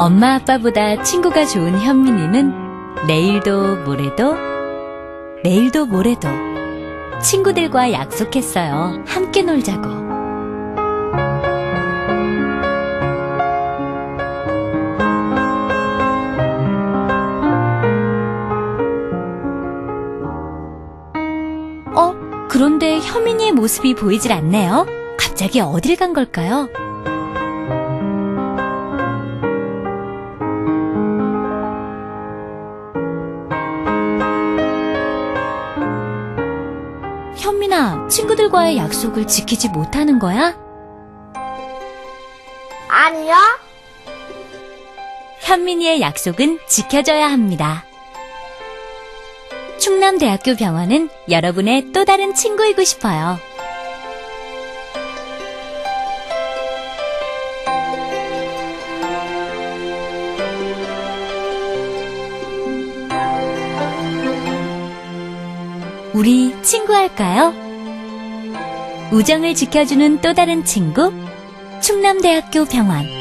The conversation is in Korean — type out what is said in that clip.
엄마 아빠보다 친구가 좋은 현민이는 내일도 모레도 내일도 모레도 친구들과 약속했어요. 함께 놀자고. 어? 그런데 현민이의 모습이 보이질 않네요. 갑자기 어딜 간 걸까요? 현민아, 친구들과의 약속을 지키지 못하는 거야? 아니요. 현민이의 약속은 지켜져야 합니다. 충남대학교 병원은 여러분의 또 다른 친구이고 싶어요. 우리 친구할까요? 우정을 지켜주는 또 다른 친구, 충남대학교 병원.